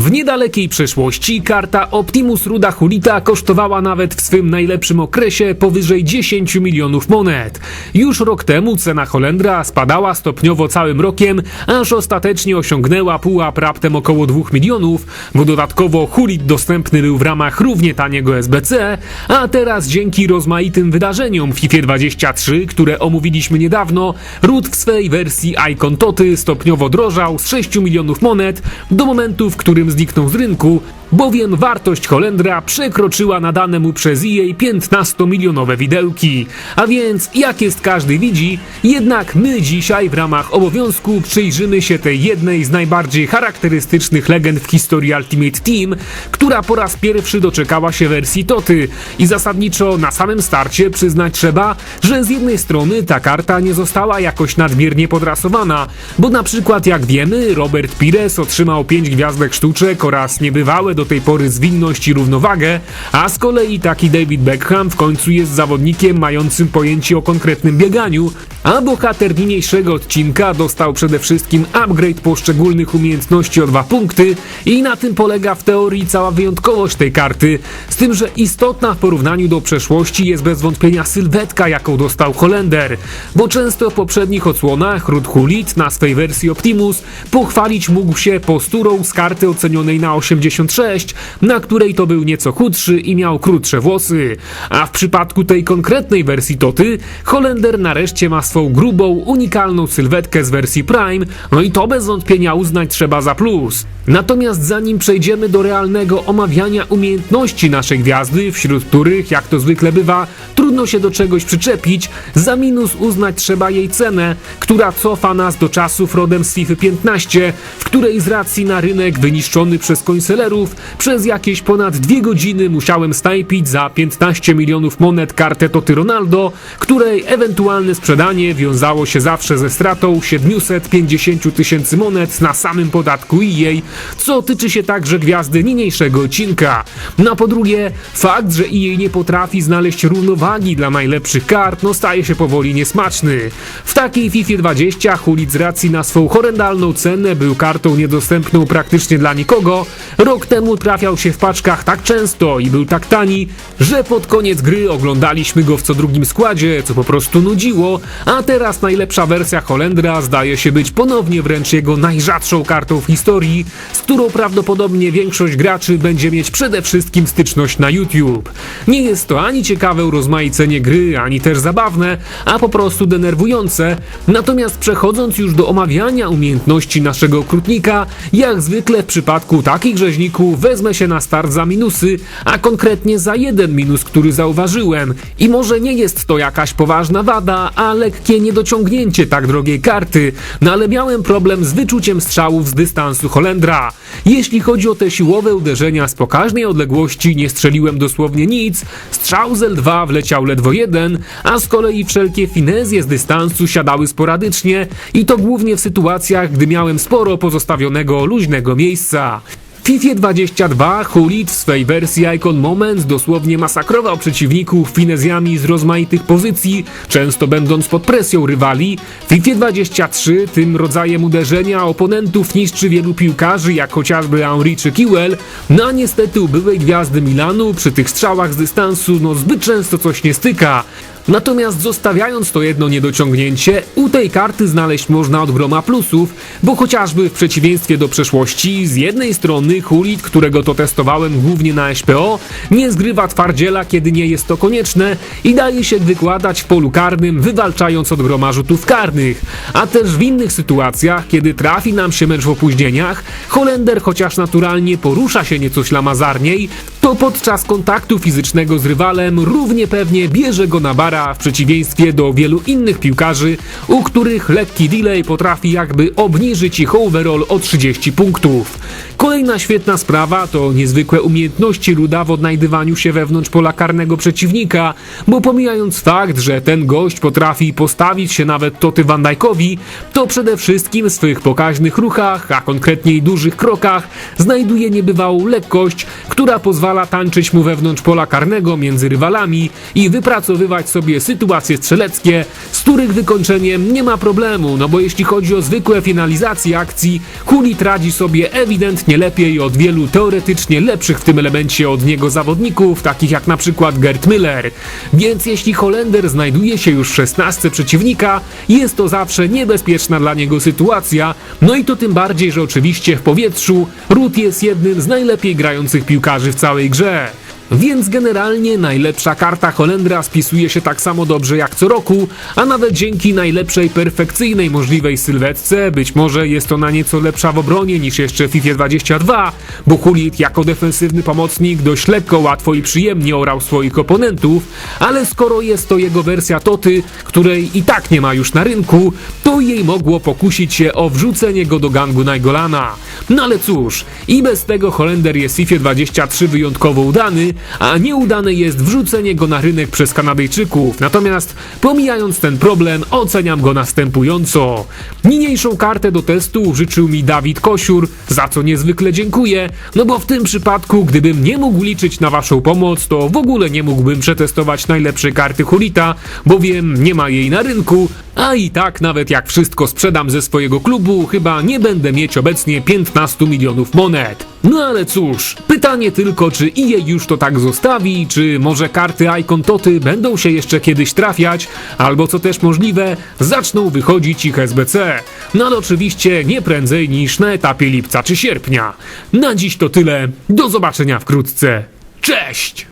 W niedalekiej przeszłości karta Optimus Ruda Hulita kosztowała nawet w swym najlepszym okresie powyżej 10 milionów monet. Już rok temu cena Holendra spadała stopniowo całym rokiem, aż ostatecznie osiągnęła pułap raptem około 2 milionów, bo dodatkowo Hulit dostępny był w ramach równie taniego SBC, a teraz dzięki rozmaitym wydarzeniom w FIFA 23, które omówiliśmy niedawno, Ród w swej wersji Icon Toty stopniowo drożał z 6 milionów monet do momentu, w którym zniknął z rynku, bowiem wartość Holendra przekroczyła nadane mu przez EA 15-milionowe widełki. A więc, jak jest każdy widzi, jednak my dzisiaj w ramach obowiązku przyjrzymy się tej jednej z najbardziej charakterystycznych legend w historii Ultimate Team, która po raz pierwszy doczekała się wersji Toty i zasadniczo na samym starcie przyznać trzeba, że z jednej strony ta karta nie została jakoś nadmiernie podrasowana, bo na przykład jak wiemy Robert Pires otrzymał 5 gwiazdek sztuczek oraz niebywałe do tej pory zwinność i równowagę, a z kolei taki David Beckham w końcu jest zawodnikiem mającym pojęcie o konkretnym bieganiu, a bohater niniejszego odcinka dostał przede wszystkim upgrade poszczególnych umiejętności o dwa punkty i na tym polega w teorii cała wyjątkowość tej karty, z tym, że istotna w porównaniu do przeszłości jest bez wątpienia sylwetka, jaką dostał Holender, bo często w poprzednich odsłonach Rud Hulit na swej wersji Optimus pochwalić mógł się posturą z karty ocenionej na 86, na której to był nieco chudszy i miał krótsze włosy, a w przypadku tej konkretnej wersji Toty Holender nareszcie ma swą grubą, unikalną sylwetkę z wersji Prime, no i to bez wątpienia uznać trzeba za plus. Natomiast zanim przejdziemy do realnego omawiania umiejętności naszej gwiazdy, wśród których, jak to zwykle bywa, trudno się do czegoś przyczepić, za minus uznać trzeba jej cenę, która cofa nas do czasów rodem z FIFA 15, w której z racji na rynek wyniszczony przez końselerów przez jakieś ponad dwie godziny musiałem snajpić za 15 milionów monet kartę Toty Ronaldo, której ewentualne sprzedanie wiązało się zawsze ze stratą 750 tysięcy monet na samym podatku i jej, co tyczy się także gwiazdy niniejszego odcinka. No po drugie, fakt, że EA nie potrafi znaleźć równowagi dla najlepszych kart, no staje się powoli niesmaczny. W takiej FIFA 20 Hulit z racji na swą horrendalną cenę był kartą niedostępną praktycznie dla nikogo, rok temu trafiał się w paczkach tak często i był tak tani, że pod koniec gry oglądaliśmy go w co drugim składzie, co po prostu nudziło, a teraz najlepsza wersja Holendra zdaje się być ponownie wręcz jego najrzadszą kartą w historii, z którą prawdopodobnie większość graczy będzie mieć przede wszystkim styczność na YouTube. Nie jest to ani ciekawe urozmaicenie gry, ani też zabawne, a po prostu denerwujące. Natomiast przechodząc już do omawiania umiejętności naszego okrutnika, jak zwykle w przypadku takich rzeźników wezmę się na start za minusy, a konkretnie za jeden minus, który zauważyłem. I może nie jest to jakaś poważna wada, a lekkie niedociągnięcie tak drogiej karty, no ale miałem problem z wyczuciem strzałów z dystansu Holendra. Jeśli chodzi o te siłowe uderzenia z pokaźnej odległości, nie strzeliłem dosłownie nic, strzał z L2 wleciał ledwo jeden, a z kolei wszelkie finezje z dystansu siadały sporadycznie i to głównie w sytuacjach, gdy miałem sporo pozostawionego luźnego miejsca. FIFA 22 Hulit w swej wersji Icon Moments dosłownie masakrował przeciwników finezjami z rozmaitych pozycji, często będąc pod presją rywali. W FIFA 23 tym rodzajem uderzenia oponentów niszczy wielu piłkarzy, jak chociażby Henry czy Kiwell, no a niestety u byłej gwiazdy Milanu przy tych strzałach z dystansu no zbyt często coś nie styka. Natomiast zostawiając to jedno niedociągnięcie, u tej karty znaleźć można od groma plusów, bo chociażby w przeciwieństwie do przeszłości, z jednej strony Hulit, którego to testowałem głównie na SPO, nie zgrywa twardziela, kiedy nie jest to konieczne i daje się wykładać w polu karnym, wywalczając od groma rzutów karnych. A też w innych sytuacjach, kiedy trafi nam się mecz w opóźnieniach, Holender chociaż naturalnie porusza się nieco ślamazarniej, to podczas kontaktu fizycznego z rywalem równie pewnie bierze go na bara w przeciwieństwie do wielu innych piłkarzy, u których lekki delay potrafi jakby obniżyć ich overall o 30 punktów. Kolejna świetna sprawa to niezwykłe umiejętności Ruda w odnajdywaniu się wewnątrz pola karnego przeciwnika, bo pomijając fakt, że ten gość potrafi postawić się nawet Toty Van Dijkowi, to przede wszystkim w swych pokaźnych ruchach, a konkretniej dużych krokach, znajduje niebywałą lekkość, która pozwala tańczyć mu wewnątrz pola karnego między rywalami i wypracowywać sobie sytuacje strzeleckie, z których wykończeniem nie ma problemu, no bo jeśli chodzi o zwykłe finalizacje akcji, Hulit radzi sobie ewidentnie lepiej od wielu teoretycznie lepszych w tym elemencie od niego zawodników, takich jak na przykład Gerd Müller. Więc jeśli Holender znajduje się już w 16 przeciwnika, jest to zawsze niebezpieczna dla niego sytuacja, no i to tym bardziej, że oczywiście w powietrzu Ruth jest jednym z najlepiej grających piłkarzy w całej exam. Więc generalnie najlepsza karta Holendra spisuje się tak samo dobrze jak co roku, a nawet dzięki najlepszej perfekcyjnej możliwej sylwetce, być może jest ona nieco lepsza w obronie niż jeszcze w FIFA 22, bo Hulit jako defensywny pomocnik dość lekko, łatwo i przyjemnie orał swoich oponentów, ale skoro jest to jego wersja Toty, której i tak nie ma już na rynku, to jej mogło pokusić się o wrzucenie go do gangu Najgolana. No ale cóż, i bez tego Holender jest FIFA 23 wyjątkowo udany, a nieudane jest wrzucenie go na rynek przez Kanadyjczyków. Natomiast pomijając ten problem, oceniam go następująco. Niniejszą kartę do testu życzył mi Dawid Kosiur, za co niezwykle dziękuję, no bo w tym przypadku, gdybym nie mógł liczyć na waszą pomoc, to w ogóle nie mógłbym przetestować najlepszej karty Hulita, bowiem nie ma jej na rynku, a i tak nawet jak wszystko sprzedam ze swojego klubu, chyba nie będę mieć obecnie 15 milionów monet. No ale cóż, pytanie tylko, czy EA już to tak zostawi, czy może karty Icon Toty będą się jeszcze kiedyś trafiać, albo co też możliwe, zaczną wychodzić ich SBC. No ale oczywiście nie prędzej niż na etapie lipca czy sierpnia. Na dziś to tyle, do zobaczenia wkrótce. Cześć!